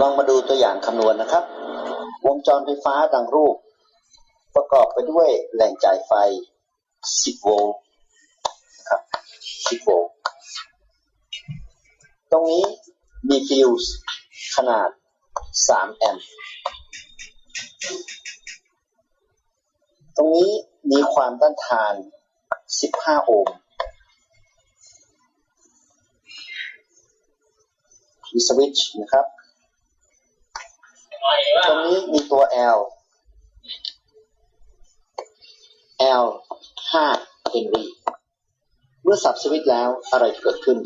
ลองมาดูตัวอย่างคำนวณนะครับ วงจรไฟฟ้าดังรูป ประกอบไปด้วยแหล่งจ่ายไฟ 10 โวลต์ครับ 10 โวลต์ ตรงนี้มีฟิวส์ขนาด 3 แอมป์ ตรงนี้มีความต้านทาน 15 โอห์มมีสวิตช์นะครับ ตรงนี้มีตัว L L 5เฮนรี่เมื่อสับสวิตช์แล้วอะไรเกิดขึ้น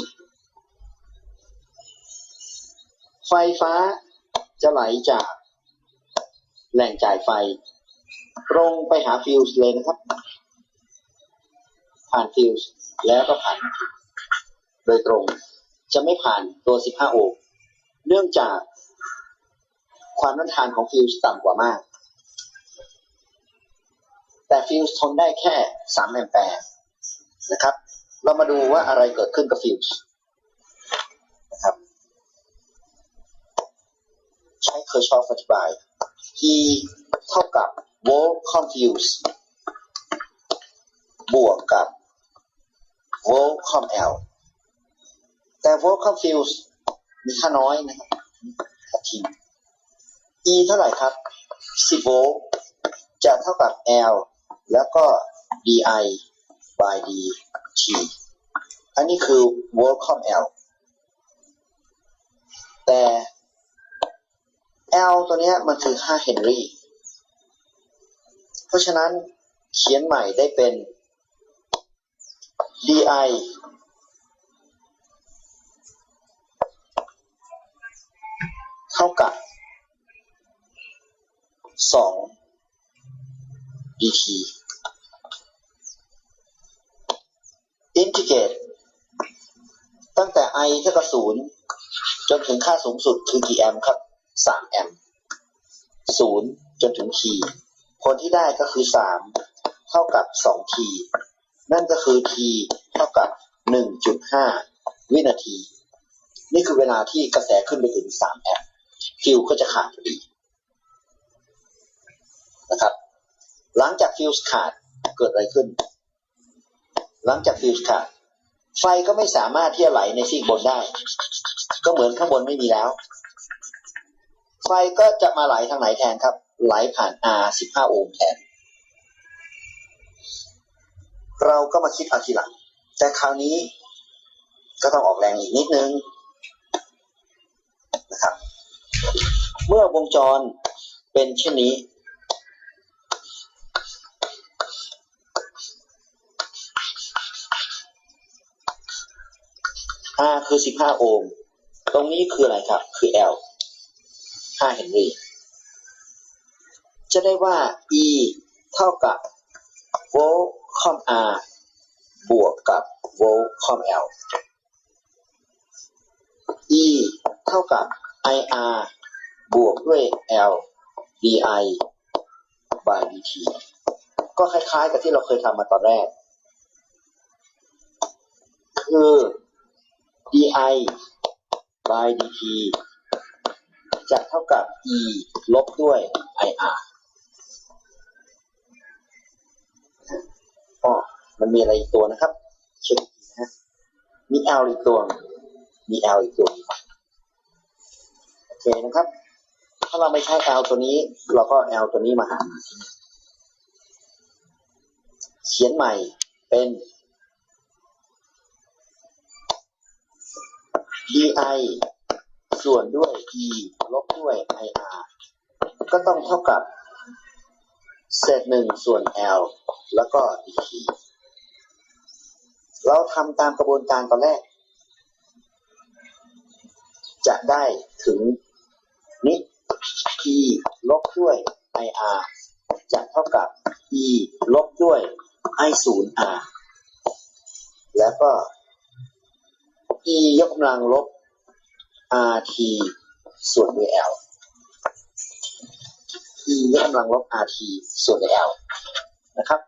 ไฟฟ้าจะไหลจากแหล่งจ่ายไฟ ตรงไปหาฟิวส์เลยนะครับ ผ่านฟิวส์แล้วก็ผ่าน โดยตรงจะไม่ผ่านตัว 15 โอห์มเนื่องจาก ความต้านทานของฟิวส์ต่ำกว่ามาก แต่ฟิวส์ทนได้แค่3แอมแปร์นะครับ เรามาดูว่าอะไรเกิดขึ้นกับฟิวส์นะครับ ใช้เคอร์ชอฟอธิบาย E เท่ากับ volt confuse บวกกับ volt com L แต่ volt confuse มีค่าน้อยนะครับตัดทิ้ง E เท่าไหร่ครับ 10 โวลต์จะเท่ากับ L แล้วก็ DI by dt อันนี้คือ volt com L แต่ L ตัวเนี้ยมันคือ 5 เฮนรี่ เพราะฉะนั้นเขียนใหม่ได้เป็น DI เท่ากับ 2 dt integrate ตั้งแต่ i เท่ากับ0จนถึงค่าสูงสุดคือกี่แอมป์ครับ3แอมป์จนถึง t ผลที่ได้ก็คือ3เท่ากับ 2t นั่นก็คือ t เท่ากับ1.5วินาที นี่คือเวลาที่กระแสขึ้นไปถึง3แอมป์ฟิวก็จะขาดพอดี นะครับ หลังจากฟิวส์ขาดเกิดอะไรขึ้น หลังจากฟิวส์ขาด ไฟก็ไม่สามารถที่จะไหลในซีกบนได้ ก็เหมือนข้างบนไม่มีแล้ว ไฟก็จะมาไหลทางไหนแทนครับ ไหลผ่าน R 15โอห์มแทน เราก็มาคิดเอาทีหลัง แต่คราวนี้ก็ต้องออกแรงอีกนิดนึงนะครับ เมื่อวงจรเป็นเช่นนี้ R คือ 15 โอห์ม ตรงนี้คืออะไรครับ คือ L 5 เฮนรี่ จะได้ว่า E เท่ากับ volt com R บวกกับ volt com L E เท่ากับ IR บวกด้วย L DI by dt ก็คล้ายๆกับที่เราเคยทำมาตอนแรก คือ DI by dt จะเท่ากับ E ลบด้วย IR อ๋อมันมีอะไรอีกตัวนะครับเช็คอีกนะฮะมี L อีกตัว มี L อีกตัวโอเคนะครับ ถ้าเราไม่ใช้ L ตัวนี้ เราก็ L ตัวนี้มาหารเขียนใหม่เป็น DI ส่วนด้วย E ลบด้วย IR ก็ต้องเท่ากับเศษหนึ่งส่วน L แล้วก็ dt เราทำตามกระบวนการตอนแรก จะได้ถึงนี้ E ลบด้วย IR จะเท่ากับ E ลบด้วย I 0 R แล้วก็ E ยกกำลังลบ RT ส่วนด้วย L E ยกกำลังลบ RT ส่วนด้วย L นะครับ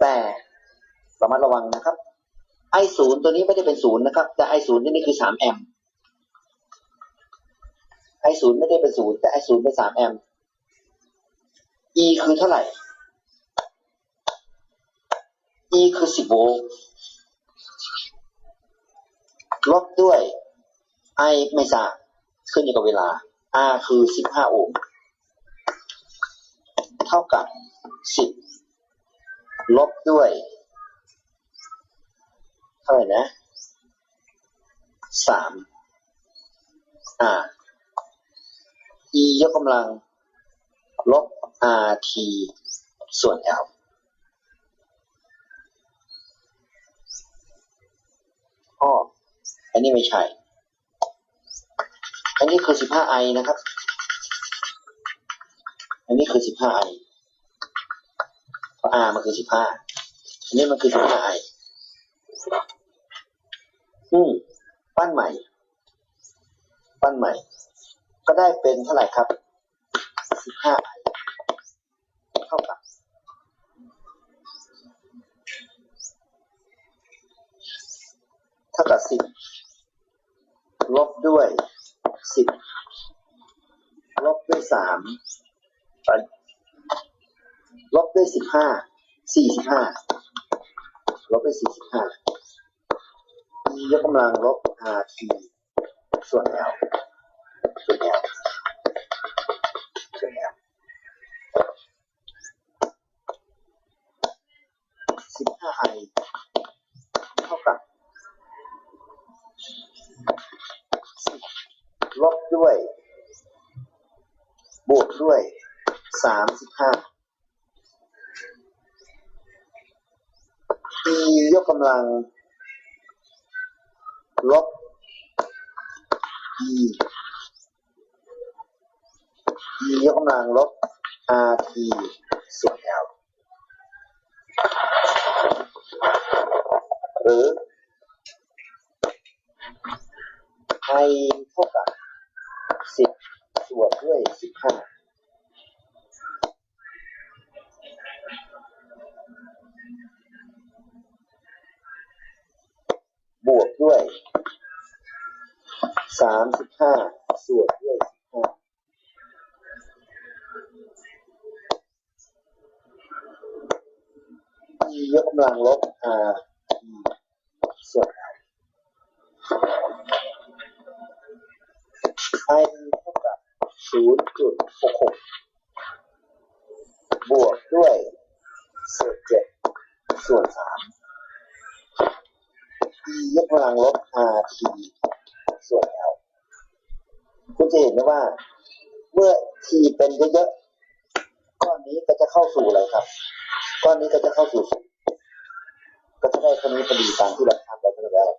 แต่ระมัดระวังนะครับ I 0ตัวนี้ไม่ได้เป็นศูนย์นะครับ แต่ I 0ที่นี่คือ3แอมป์ไอศูนย์ไม่ได้เป็นศูนย์แต่ไอศูนย์เป็นสามแอมป์ E คือเท่าไหร่ E คือสิบโวลต์ ลบด้วย I ไม่ทราบขึ้นอยู่กับเวลา R คือสิบห้าโอห์มเท่ากับสิบลบด้วยเท่าไหร่นะสาม R E ยกกำลัง ลบ RT ส่วน L อ้อ อันนี้ไม่ใช่ อันนี้คือ 15i นะครับ อันนี้คือ 15i เพราะ R มันคือ 15 อันนี้มันคือ 15i อืมปั้นใหม่ ปั้นใหม่ ก็ได้เป็นเท่าไหร่ครับ 15i เท่ากับเท่ากับ10 ลบด้วยสิบลบด้วยสามลบด้วยสิบห้าสี่สิบห้าลบด้วยสี่สิบห้ายกกำลังลบ r t ส่วน l บวกด้วย35 e ยกกำลัง ลบ e e ยกกำลังลบ rt ส่วน l หรือ i เท่ากับ10 ส่วนด้วย15บวกด้วย35ส่วนด้วย15 e ยกกำลังลบ r e ส่วน l i เท่ากับ 0.66 บวกด้วยเศษ7 ส่วน3 e ยกกำลังลบ rt ส่วน l คุณจะเห็นได้ว่า เมื่อ t เป็นเยอะๆก้อนนี้ก็จะเข้าสู่อะไรครับ ก้อนนี้ก็จะเข้าสู่ศูนย์ก็จะได้คนนี้พอดีตามที่เราทำไว้ตั้งแต่แรก